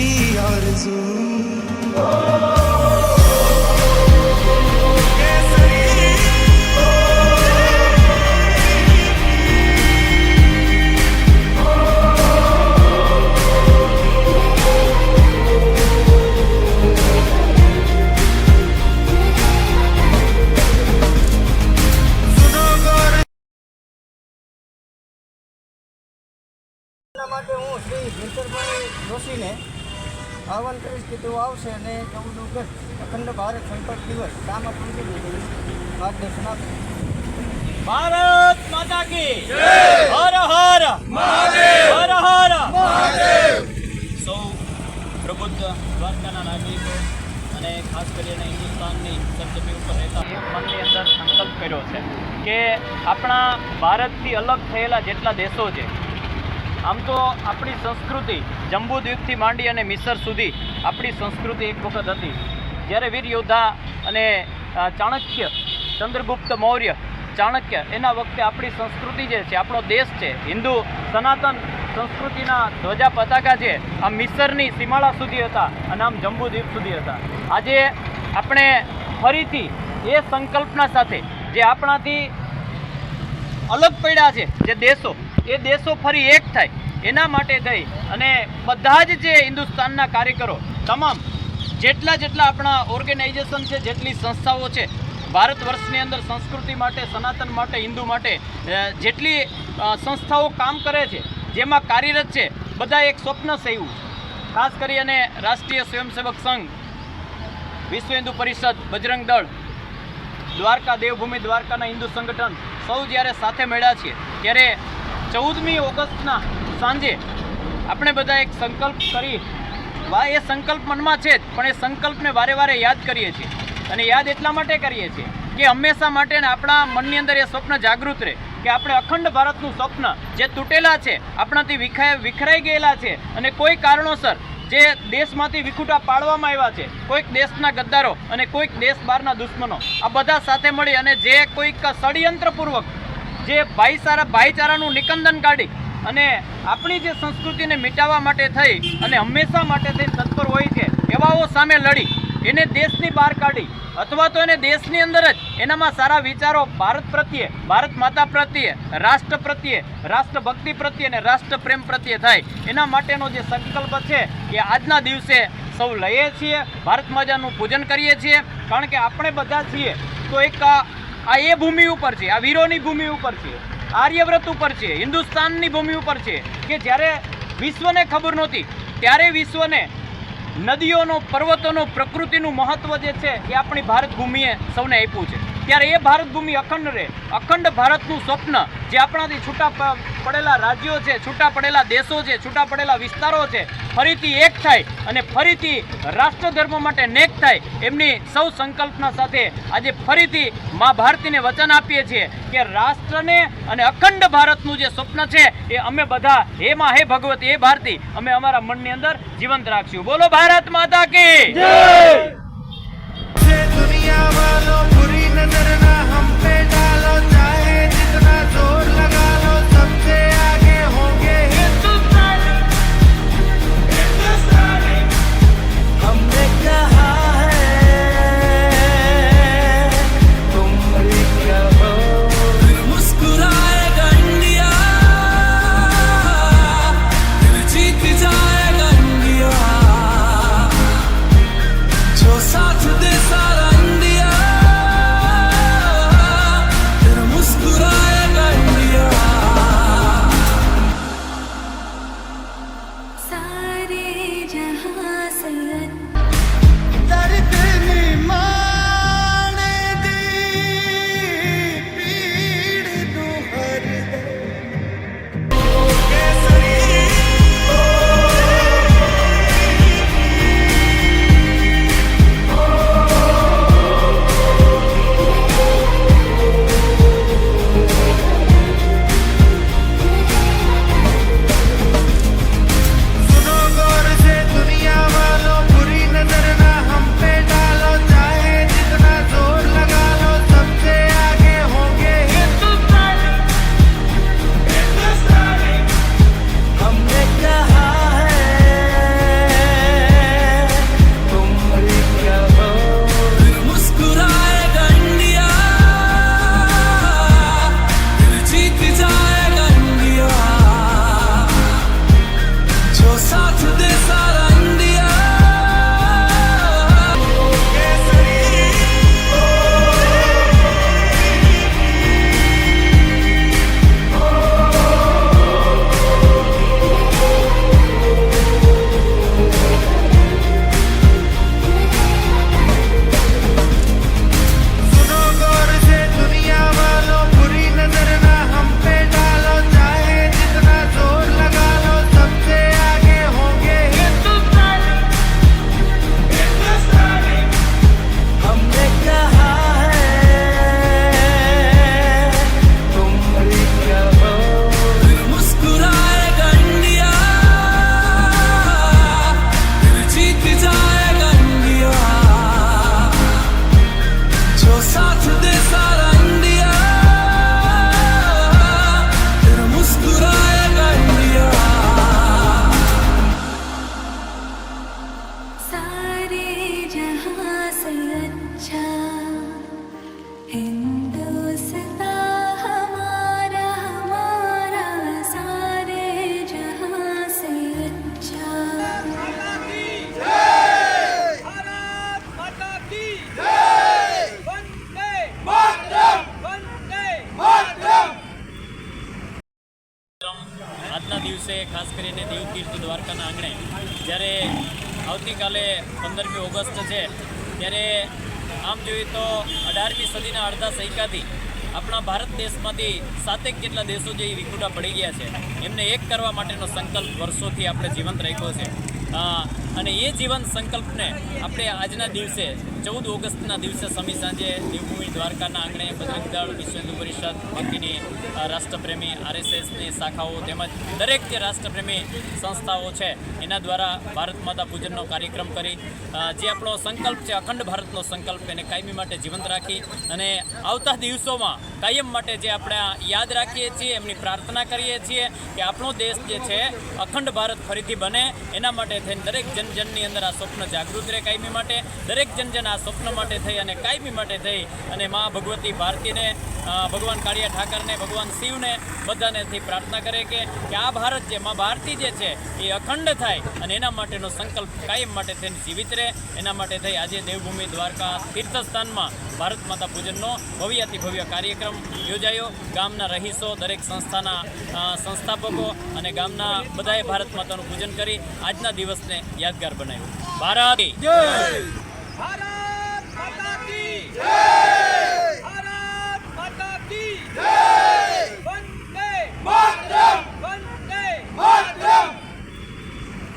arzu માટે હું શ્રી ભીતરભાઈ જોશીને આહવાન કરીશ કે તેઓ આવશે અને ચૌદ ઓગસ્ટ અખંડ ભારત સંપર્ક દિવસ કામ પહોંચી માર્ગદર્શન આપશે ભારત માતા કી હર હર હર હર સૌ પ્રબુદ્ધ દ્વારકાના નાગરિકો અને ખાસ કરીને હિન્દુસ્તાનની સરજમી ઉપર રહેતા મનની અંદર સંકલ્પ કર્યો છે કે આપણા ભારતથી અલગ થયેલા જેટલા દેશો છે આમ તો આપણી સંસ્કૃતિ જંબુદ્વીપથી માંડી અને મિસર સુધી આપણી સંસ્કૃતિ એક વખત હતી. જ્યારે વીર યોદ્ધા અને ચાણક્ય, ચંદ્રગુપ્ત મૌર્ય, ચાણક્ય, એના વખતે આપણી સંસ્કૃતિ જે છે, આપણો દેશ છે, હિન્દુ સનાતન સંસ્કૃતિના ધ્વજા પતાકા છે આ મિસરની સીમાડા સુધી હતા અને આમ જંબુદ્વીપ સુધી હતા. આજે આપણે ફરીથી એ સંકલ્પના સાથે જે આપણાથી અલગ પડ્યા છે, જે દેશો એ દેશો ફરી એક થાય. એના માટે થઈ અને બધા જ જે હિન્દુસ્તાનના કાર્યકરો, તમામ, જેટલા જેટલા આપણા ઓર્ગેનાઇઝેશન છે, જેટલી સંસ્થાઓ છે, ભારત વર્ષની અંદર સંસ્કૃતિ માટે, સનાતન માટે, હિન્દુ માટે જેટલી સંસ્થાઓ કામ કરે છે, જેમાં કાર્યરત છે, બધા એક સ્વપ્ન સેવું ખાસ કરી અને રાષ્ટ્રીય સ્વયંસેવક સંઘ, વિશ્વ હિન્દુ પરિષદ, બજરંગ દળ, દ્વારકા દેવભૂમિ દ્વારકાના હિન્દુ સંગઠન, સૌ જ્યારે સાથે મળ્યા છીએ, ત્યારે ચૌદમી ઓગસ્ટના સાંજે આપણે બધા એક સંકલ્પ કરી, વા, એ સંકલ્પ મનમાં છે જ, પણ એ સંકલ્પને વારે વારે યાદ કરીએ છીએ. અને યાદ એટલા માટે કરીએ છીએ કે હંમેશા માટે આપણા મનની અંદર એ સ્વપ્ન જાગૃત રહે કે આપણે અખંડ ભારતનું સ્વપ્ન જે તૂટેલા છે, આપણાથી વિખાય, વિખરાઈ ગયેલા છે અને કોઈ કારણોસર જે દેશમાંથી વિખૂટા પાડવામાં આવ્યા છે, કોઈક દેશના ગદ્દારો અને કોઈક દેશ બહારના દુશ્મનો, આ બધા સાથે મળી અને જે કોઈક ષડયંત્રપૂર્વક જે ભાઈચારા ભાઈચારાનું નિકંદન કાઢી અને આપણી જે સંસ્કૃતિને મિટાવવા માટે થઈ અને હંમેશા માટે થઈ તત્પર હોય છે, એવાઓ સામે લડી, એને દેશની બહાર કાઢી અથવા તો એને દેશની અંદર જ એનામાં સારા વિચારો ભારત પ્રત્યે, ભારત માતા પ્રત્યે, રાષ્ટ્ર પ્રત્યે, રાષ્ટ્રભક્તિ પ્રત્યે અને રાષ્ટ્ર પ્રેમ પ્રત્યે થાય. એના માટેનો જે સંકલ્પ છે એ આજના દિવસે સૌ લઈએ છીએ, ભારત માજાનું પૂજન કરીએ છીએ. કારણ કે આપણે બધા છીએ, તો એક આ એ ભૂમિ ઉપર છે, આ વીરોની ભૂમિ ઉપર છે, આર્યવ્રત ઉપર છે, હિન્દુસ્તાનની ભૂમિ ઉપર છે, કે જ્યારે વિશ્વને ખબર નહોતી, ત્યારે વિશ્વને નદીઓનો, પર્વતોનો, પ્રકૃતિનું મહત્ત્વ જે છે, એ આપણી ભારત ભૂમિએ સૌને આપ્યું છે. ત્યારે એ ભારત ભૂમિ અખંડ રહે. અખંડ ભારતનું સ્વપ્ન જે આપણાથી છૂટા પડેલા રાજ્યો છે છૂટા પડેલા દેશો છે છૂટા પડેલા વિસ્તારો છે ફરીથી એક થાય અને ફરીથી રાષ્ટ્ર ધર્મ માટે નેક થાય એમની સૌ સંકલ્પના સાથે આજે ફરીથી મા ભારતીને વચન આપીએ છીએ કે રાષ્ટ્રને અને અખંડ ભારતનું જે સ્વપ્ન છે એ અમે બધા હે માં હે ભગવતી હે ભારતી અમે અમારા મનની અંદર જીવંત રાખશું. બોલો ભારત માતા કી. से na na na દિવસે, ખાસ કરીને દેવકીર્તિ દ્વારકાના આંગણે, જ્યારે આવતીકાલે પંદરમી ઓગસ્ટ છે, ત્યારે આમ જોઈએ તો અઢારમી સદીના અડધા સૈકાથી આપણા ભારત દેશમાંથી સાતેક જેટલા દેશો જે વિખૂટા પડી ગયા છે, એમને એક કરવા માટેનો સંકલ્પ વર્ષોથી આપણે જીવંત રાખ્યો છે. અને એ જીવન સંકલ્પને આપણે આજના દિવસે, ચૌદ ઓગસ્ટના દિવસે સમી સાંજે દેવભૂમિ દ્વારકાના આંગણે બજરંગ દળ વિશ્વ હિન્દુ પરિષદ બાકીની રાષ્ટ્રપ્રેમી આરએસએસની શાખાઓ તેમજ દરેક જે રાષ્ટ્રપ્રેમી સંસ્થાઓ છે, એના દ્વારા ભારત માતા પૂજનનો કાર્યક્રમ કરી જે આપણો સંકલ્પ છે, અખંડ ભારતનો સંકલ્પ એને કાયમી માટે જીવંત રાખી અને આવતા દિવસોમાં કાયમ માટે જે આપણે યાદ રાખીએ છીએ, એમની પ્રાર્થના કરીએ છીએ કે આપણો દેશ જે છે, અખંડ ભારત ફરીથી બને. એના માટે થઈને દરેક જન જનની અંદર આ સ્વપ્ન જાગૃત રહે કાયમી માટે. દરેક જન જન આ સ્વપ્ન માટે થઈ અને કાયમી માટે થઈ. અને મા ભગવતી ભારતીને ભગવાન કાળિયા ઠાકરને, ભગવાન શિવને બધાનેથી પ્રાર્થના કરે કે આ ભારત જે મા ભારતી જે છે, એ અખંડ થાય અને એના માટેનો સંકલ્પ કાયમ માટે થઈને જીવિત રહે. એના માટે થઈ આજે દેવભૂમિ દ્વારકા તીર્થસ્થાનમાં ભારત માતા પૂજનનો ભવ્યાતિ ભવ્ય કાર્યક્રમ યોજાયો. ગામના રહીશો, દરેક સંસ્થાના સંસ્થાપકો અને ગામના બધાએ ભારત માતાનું પૂજન કરી આજના દિવસને યાદગાર બનાવ્યું. ભારત ભારત માતા કી One day! One day! One day! One day!